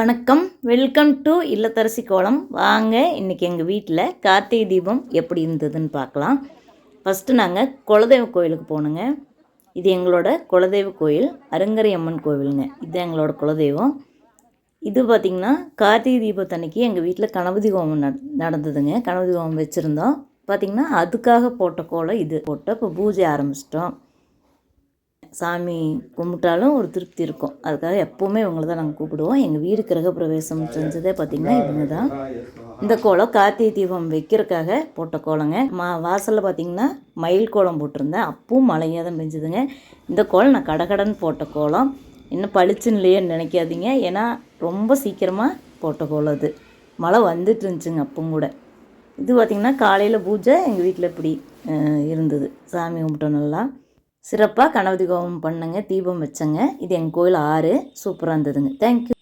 வணக்கம். Welcome to இல்லத்தரசி கோலம். வாங்க இன்றைக்கி எங்கள் வீட்டில் கார்த்திகை தீபம் எப்படி இருந்ததுன்னு பார்க்கலாம். ஃபஸ்ட்டு நாங்கள் குலதெய்வ கோயிலுக்கு போனோங்க இது எங்களோட குலதெய்வ கோயில் அருங்கரை அம்மன் கோவிலுங்க. இது எங்களோட குலதெய்வம். இது பார்த்திங்கன்னா கார்த்திகை தீபத்தன்னைக்கு எங்கள் வீட்டில் கணபதி ஹோமம் நட நடந்ததுங்க. கணபதி ஹோமம் வச்சுருந்தோம். பார்த்திங்கன்னா அதுக்காக போட்ட கோலம் இது. போட்டு இப்போ பூஜை ஆரம்பிச்சிட்டோம். சாமி கும்பிட்டாலும் ஒரு திருப்தி இருக்கும். அதுக்காக எப்போவுமே இவங்களை தான் நாங்கள் கூப்பிடுவோம். எங்கள் வீடு கிரகப்பிரவேசம் செஞ்சதே பார்த்திங்கன்னா இவங்க தான் இந்த கோலம் கார்த்திகை தீபம் வைக்கிறதுக்காக போட்ட கோலங்க. மா வாசலில் பார்த்திங்கன்னா மயில் கோலம் போட்டிருந்தேன். அப்பவும் மழையாக தான் பெஞ்சுதுங்க. இந்த கோலம் நான் கடகடன் போட்ட கோலம். இன்னும் பளிச்சுன்னு இல்லையேன்னு நினைக்காதீங்க. ஏன்னா ரொம்ப சீக்கிரமாக போட்ட கோலம் அது. மழை வந்துட்டு இருந்துச்சுங்க அப்பவும் கூட. இது பார்த்திங்கன்னா காலையில் பூஜை எங்கள் வீட்டில் இப்படி இருந்தது. சாமி கும்பிட்டோம் நல்லா. சிறப்பாக கணபதி கோபம் பண்ணுங்க தீபம் வச்சங்க. இது எங்கள் கோயில் ஆறு. சூப்பராக இருந்ததுங்க. தேங்க்யூ